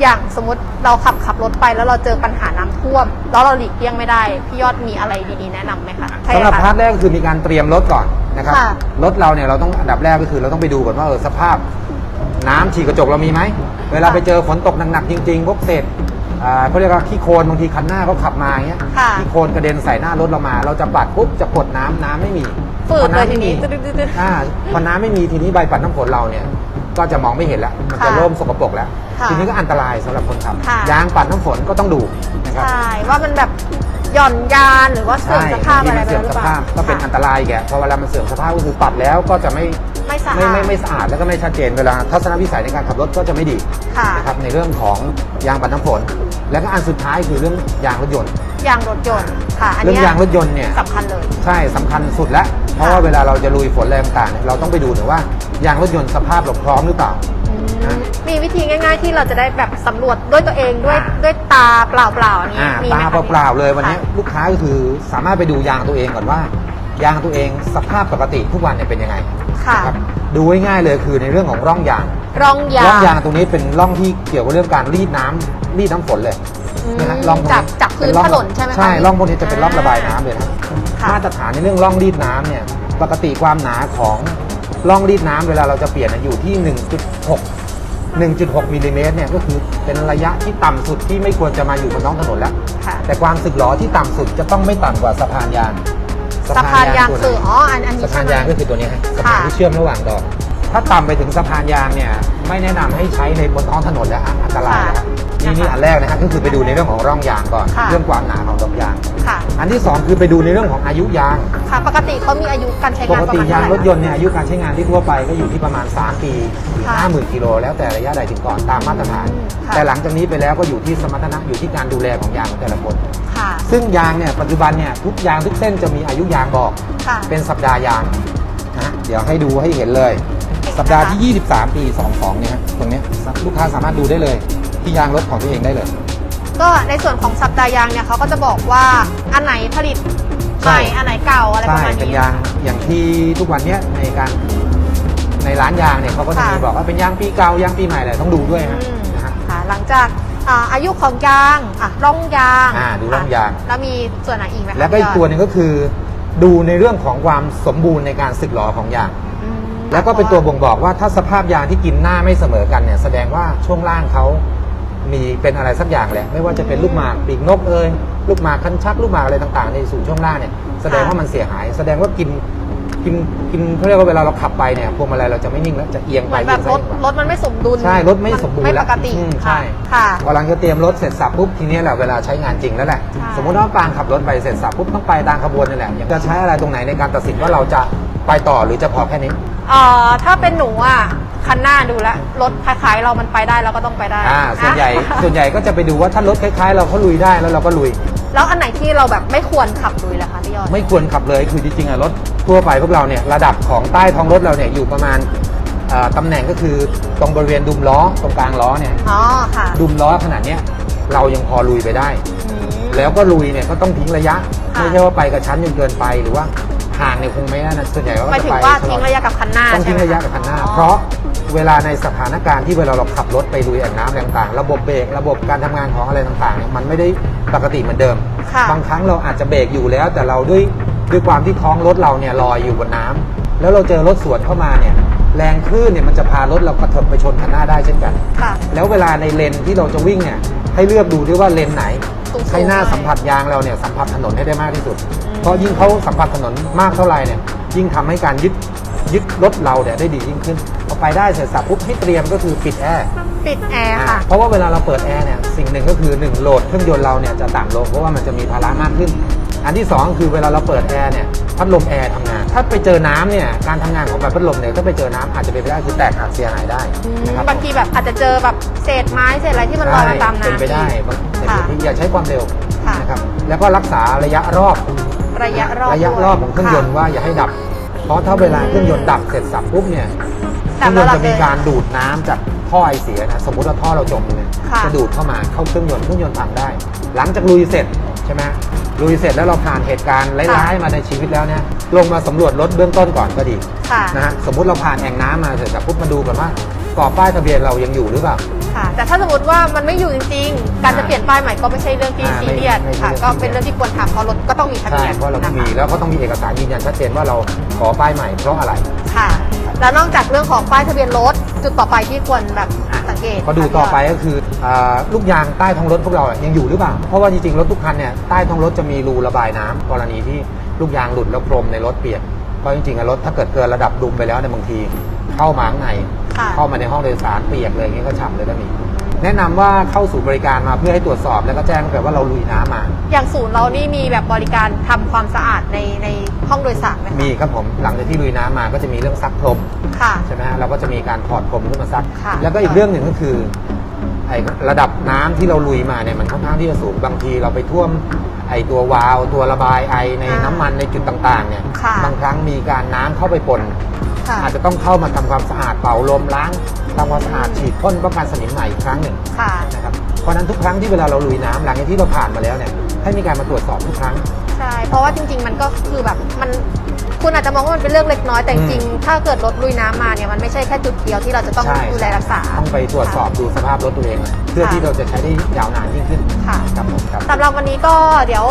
อย่างสมมติเราขับขับรถไปแล้วเราเจอปัญหาน้ำท่วม แล้วเราหลีกเลี่ยงไม่ได้ พี่ยอดมีอะไรดีๆแนะนำไหมคะสำหรับใช่พาร์ค่ะทแรกก็คือมีการเตรียมรถก่อนนะครับค่ะรถเราเนี่ยเราต้องอันดับแรกก็คือเราต้องไปดูก่อนว่าเออสภาพ น้ำฉีดกระจกเรามีไหมเวลาไปเจอฝนตกหนักๆจริงๆพวกเศษอ่าเขาเรียกว่าขี้โคลนบางทีคันหน้าเขาขับมาอย่างเงี้ยค่ะขี้โคลนกระเด็นใส่หน้ารถเรามา เราจะปัดปุ๊บจะกดน้ำน้ำไม่มีฝืดพอเลยน้ำทีไม่มีนี้ตึ๊ดๆๆอ่าพอน้ำไม่มีทีนี้ใบปัดน้ำฝนเราเนี่ย ก็จะมองไม่เห็นแล้วมันจะค่ะเริ่มสกปรกแล้ว ค่ะทีนี้ก็อันตรายสำหรับคนขับ ค่ะ ยางปัดน้ำฝนก็ต้องดูนะครับใช่ว่ามันแบบหย่อนยานหรือว่าเสื่อมสภาพบงอะไรทีไปมันหรืเสื่อมอสเปล่าภาพก็เป็นอันตค่ะรายแกพอเวลามันเสื่อมสภาพก็คือปัดแล้วก็จะไม่ไม่สะไม่อาดไม่ไม่สะอาดแล้วก็ไม่ชัดเจนเวลาทัศนวิสัยในการขับรถก็จะไม่ดีค่ะ นะครับในเรื่องของยางปัดน้ำฝน แล้วก็อันสุดท้ายคือเรื่องยางรถยนต์ ยางรถยนต์ค่ะ อันเรื่องเนี้ยยางรถยนต์เนี่ย สำคัญเลย ใช่สำคัญสุดแล้ว เพราะว่าเวลาเราจะลุยฝนแรงต่างๆเนี่ยเราต้องไปดูหน่อยว่ายางรถยนต์สภาพเราพร้อมหรือเปล่า อืมมีวิธีง่าย ๆ ที่เราจะได้แบบสำรวจด้วยตัวเองด้วยอ่าด้วยตาเปล่าๆอันนี้อ่ามีไหมตาคะเปล่าๆเลยวันนี้ค่ะลูกค้าก็คือสามารถไปดูยางตัวเองก่อนว่า ยางตัวเองสภาพปกติทุกวันเนี่ยเป็นยังไงค่ะ นะครับดูง่ายๆเลยคือในเรื่องของร่องยาง ร่องยางร่องยางตรงนี้เป็นร่องที่เกี่ยวกับเรื่องการรีดน้ำรีดน้ำฝนเลย อืมนะฮะร่องพวจากจากพื้นเป็ร่องถนนใช่ไหมคะใช่ร่องพวกนี้จะเป็นร่องระบายอ่าน้ำเลยนะค่ะ มาตรฐานในเรื่องร่องรีดน้ำเนี่ยปกติความหนาของร่องรีดน้ำเวลาเราจะเปลี่ยนเนี่ยอยู่ที่ 1.6 1.6มิลลิเมตรเนี่ยก็คือเป็นระยะที่ต่ำสุดที่ไม่ควรจะมาอยู่บนท้องถนนแล้ว ค่ะแต่ความสึกหรอที่ต่ำสุดจะต้องไม่ต่ำกว่าสะพานยางสะพานยางตัวไหคืออ๋ออันอันนี้สะพานใช่ไหม ยางก็คือตัวนี้ฮะสะพานค่ะ ที่เชื่อมระหว่างดอก ถ้าต่ำไปถึงสะพานยางเนี่ยไม่แนะนำให้ใช้ในบนท้องถนนแล้วฮะอันตรายนะครับนี่นี่อันแรกนะฮะก็คือไปดูในเรื่องของร่องยางก่อน ค่ะ เรื่องความหนาของดอกยาง ค่ะ อันที่สองคือไปดูในเรื่องของอายุยาง ค่ะ ปกติเขามีอายุการใช้ปงานกประติมาณยางเท่าไหรถยนต์เนี่ยอายุการใช้งานที่ทั่วไปก็อยู่ที่ประมาณ 3 ปีถึงค่ะห้าหมื่นกิโลแล้วแต่ระยะใดถึงก่อนตามมาตรฐาน ค่ะ แต่หลังจากนี้ไปแล้วก็อยู่ที่สมรรถนะอยู่ที่การดูแลของยางของแต่ละคน ค่ะ ซึ่งยางเนี่ยปัจจุบันเนี่ยทุกยางทุกเส้นจะมีอายุยางบอก ค่ะ เป็นสัปดาห์ยางนะฮะเดี๋ยวให้ดูให้เห็นเลย สัปดาห์ที่ 23 ปี 22 เนี่ยฮะตรงเนี้ยลูกค้าสามารถดูได้เลย ที่ยางรถของตัวเองได้เลย ก็ในส่วนของสัปดาห์ยางเนี่ยเขาก็จะบอกว่าอันไหนผลิตใหม่ใช่อันไหนเก่าอะไรปใช่ระมาณเป็นนี้ยางอย่างที่ทุกวันเนี้ยในการในร้านยางเนี่ยเขาก็จะค่ะมีบอกว่าเป็นยางปีเก่ายางปีใหม่แหละต้องดูด้วยอืฮะมนะฮะ ค่ะหลังจากอ่าอายุของยางอะร่องยางอ่าดูร่องยางค่ะแล้วมีส่วนไหนอีกไหมคะแล้วก็อีกพี่ยดตัวหนึงก็คือ ดูในเรื่องของความสมบูรณ์ในการสึกหรอของยางอืม แล้วก็เป็นตัวบ่งบอกว่าถ้าสภาพยางที่กินหน้าไม่เสมอกันเนี่ยแสดงว่าช่วงล่างเขามีเป็นอะไรสักอย่างแหละ ไม่ว่าจะเป็นลูกหมากปีกนกเอ่ยลูกหมากคันชักลูกหมากอะไรต่างๆในสู่ช่วงล่างเนี่ยแสดงว่ามันเสียหาย แสดงว่ากินกินกินเขาเรียกว่าเวลาเราขับไปเนี่ยพวงมาลัยเราจะไม่นิ่งแล้วจะเอียงเหไปมือนแบบรถเอียงซ้ายรถมันไม่สมดุลใช่รถไม่สมบูรณ์ไม่แล้ปวกติอืมใช่ค่ะกำลังจะเตรียมรถเสร็จสับปุ๊บทีนี้แหละเวลาใช้งานจริงแล้วแหละใช่ สมมติว่าปางขับรถไปเสร็จสับปุ๊บต้องไปตามขบวนนี่แหละจะใช้อะไรตรงไหนในการตัดสินว่าเราจะ ไปต่อหรือจะพอแค่นี้ เอ่อถ้าเป็นหนูอะคันหน้าดูแลวรถคล้ายๆเรามันไปได้เราก็ต้องไปได้อ่า ส่วนใหญ่ อะส่วนใหญ่ก็จะไปดูว่าถ้ารถคล้ายๆ เราเขาลุยได้แล้วเราก็ลุย แล้วอันไหนที่เราแบบไม่ควรขับลุยล่ะคะพี่ยอด ไม่ควรขับเลยคือจริงๆอะรถทั่วไปพวกเราเนี่ยระดับของใต้ท้องรถเราเนี่ยอยู่ประมาณเอ่อตำแหน่งก็คือตรงบริเวณดุมล้อตรงกลางล้อเนี่ยอ๋อค่ะดุมล้อขนาดเนี้ยเรายังพอลุยไปได้ อืม แล้วก็ลุยเนี่ยก็ต้องทิ้งระยะ ค่ะ ไม่ใช่ว่าไปกระชั้นจนเกินไปหรือว่า ห่างเนี่ยคงไม่ได้นะส่วนใหญ่ก็หมายจะถึงไปว่าชลทิ้งระยะกับคันหน้าต้องทิ้งใช่ไหมระยะกับคันหน้าอ๋อเพราะเวลาในสถานการณ์ที่เวลาเราขับรถไปลุยแอ่งน้ำอะไรต่างๆ ระบบเบรกระบบการทำงานของอะไรต่างๆเนี่ยมันไม่ได้ปกติเหมือนเดิม ค่ะ บางครั้งเราอาจจะเบรกอยู่แล้ว แต่เราด้วยด้วยความที่ท้องรถเราเนี่ยลอยอยู่บนน้ำแล้วเราเจอรถสวนเข้ามาเนี่ยแรงคลื่นเนี่ยมันจะพารถเรากระเถิบไปชนคันหน้าได้เช่นกัน ค่ะ แล้วเวลาในเลนที่เราจะวิ่งเนี่ยให้เลือกดูด้วยว่าเลนไหน สูงๆให้หน้าหน่อยสัมผัสยางเราเนี่ยสัมผัสถนนให้ได้มากที่สุด อืม เพราะยิ่งเขาสัมผัสถนนมากเท่าไหร่เนี่ยยิ่งทำให้การยึดยึดรถเราเนี่ยได้ดียิ่งขึ้นพอไปได้เสร็จสับปุ๊บให้เตรียมก็คือปิดแอร์ปิดแอร์อ่าค่ะ เพราะว่าเวลาเราเปิดแอร์เนี่ยสิ่งหนึ่งก็คือหนึ่งโหลดเครื่องยนต์เราเนี่ยจะต่ำลงเพราะว่ามันจะมีภาระมากขึ้น อันที่สองคือเวลาเราเปิดแอร์เนี่ยพัดลมแอร์ทำงาน ถ้าไปเจอน้ำเนี่ยการทำงานของแบบพัดลมเนี่ยถ้าไปเจอน้ำอาจจะเป็นไปได้คือแตกหักเสียหายได้นะครับบางทีแบบอาจจะเจอแบบเศษไม้เศษอะไรที่มันลอยมาตามน้ำเป็นไปได้บางในค่ะพื้นที่อย่าใช้ความเร็วค่ะนะครับแล้วก็รักษาระยะรอบ ระยะรอบระยะรอบของเครื่องยนต์ค่ะว่าอย่าให้ดับ เพราะถ้าเวลาเครื่องยนต์ดับเสร็จสับปุ๊บเนี่ยเคดัรื่บองยแล้วนต์จะมีเราการดูดน้ำจากท่อไอเสียนะสมมติว่าท่อเราจมอยู่เนี่ยค่ะจะดูดเข้ามาเข้าเครื่องยนต์เครื่องยนต์พังได้ หลังจากลุยเสร็จใช่ไหมลุยเสร็จแล้วเราผ่านเหตุการณ์ร้ายๆมาในชีวิตแล้วเนี่ยลงมาสำรวจรถเบื้องต้นก่อนก็ดีค่ะนะฮะสมมุติเราผ่านแอ่งน้ำมาเสร็จสับปุ๊บมาดูก่อนว่าก่อป้ายทะเบียนเรายังอยู่หรือเปล่า ค่ะ แต่ถ้าสมมติว่ามันไม่อยู่จริงๆ การจะเปลี่ยนป้ายใหม่ก็ไม่ใช่เรื่องที่อ่าซีเรียสไม่ไม่ใช่ค่ะ เรื่อง ก็เป็นเรื่องที่ควรทำเพราะรถก็ต้องมีทะใช่เบียนเพราะเรานะมีคะแล้วก็ต้องมีเอกสารยืนยันชัดเจนว่าเราขอป้ายใหม่เพราะอะไร ค่ะ แล้วนอกจากเรื่องของป้ายทะเบียนรถจุดต่อไปที่ควรแบบสังเกตก็ดูต่อไปก็คืออาลูกยางใต้ท้องรถพวกเราอะยังอยู่หรือเปล่า เพราะว่าจริงๆ รถทุกคันเนี่ยใต้ท้องรถจะมีรูระบายน้ำกรณีที่ลูกยางหลุดแล้วพรมในรถเปียกเพราะจริงๆอะรถถ้าเกิดเกินระดับดุมไปแล้วเนี่ยบางทีเข้ามาข้างใน ค่ะ เข้ามาในห้องโดยสารเปียกเลยอย่างเงี้ยก็ฉ่ำเลยก็มีแนะนำว่าเข้าสู่บริการมาเพื่อให้ตรวจสอบแล้วก็แจ้งไปว่าเราลุยน้ำมา อย่างศูนย์เรานี่มีแบบบริการทำความสะอาดในในห้องโดยสารไหมคะมีครับผมหลังจากที่ลุยน้ำมาก็จะมีเรื่องซักพรมค่ะ ใช่ไหมฮะเราก็จะมีการถอดพรมขึ้นมาซัก ค่ะ แล้วก็อีกเรื่องหนึ่งก็คือไอ้ระดับน้ำที่เราลุยมาเนี่ยมันค่อนข้างที่จะสูงบางทีเราไปท่วมไอ้ตัววาล์วตัวระบายไอในอ่าน้ำมันในจุดต่างๆเนี่ยค่ะ บางครั้งมีการน้ำเข้าไปปน ค่ะ อาจจะต้องเข้ามาทำความสะอาดเป่าลมล้างทำความสะอาดอืมฉีดพ่นป้องกันสนิมใหม่อีกครั้งหนึ่งค่ะ นะครับเพราะฉะนั้นทุกครั้งที่เวลาเราลุยน้ำหลังจากที่เราผ่านมาแล้วเนี่ยให้มีการมาตรวจสอบทุกครั้ง ใช่ เพราะว่าจริง ๆ มันก็คือแบบมัน คุณอาจจะมองว่ามันเป็นเรื่องเล็กน้อยแต่จริงๆถ้าเกิดรถลุยน้ำมาเนี่ยมันไม่ใช่แค่จุดเดียวที่เราจะต้องใช่ดูแลรักษา ต้องไปตรวจสอบดูสภาพรถตัวเอง เพื่อค่ะที่เราจะใช้ได้ยาวนานยิ่งขึ้นค่ะ ครับผมครับ สำหรับวันนี้ก็เดี๋ยว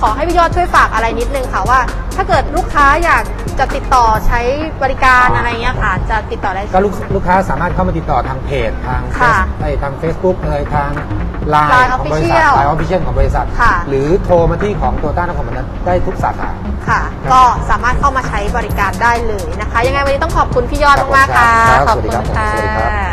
ขอให้พี่ยอดช่วยฝากอะไรนิดนึงค่ะว่า ถ้าเกิดลูกค้าอยากจะติดต่อใช้บริการอ๋อออะไรเงี้ยค่ะ จะติดต่อได้ ก็ลูกลูกค้าสามารถเข้ามาติดต่อทางเพจทาง ค่ะเฟซไอ้ทาง Facebook เลยทาง ไล Line น์ของบริษัท Official ไลน์ออฟฟิเชียลของบริษัท ค่ะ หรือโทรมาที่ของตัวต้านนครพนมได้ทุกสาขา ค่ะก็สามารถเข้ามาใช้บริการได้เลยนะคะ ยังไงวันนี้ต้องขอบคุณพี่ยอดมากๆค่ะ ครับขอบสวัสดีคุณครับผมค่ะสวัสดีครับ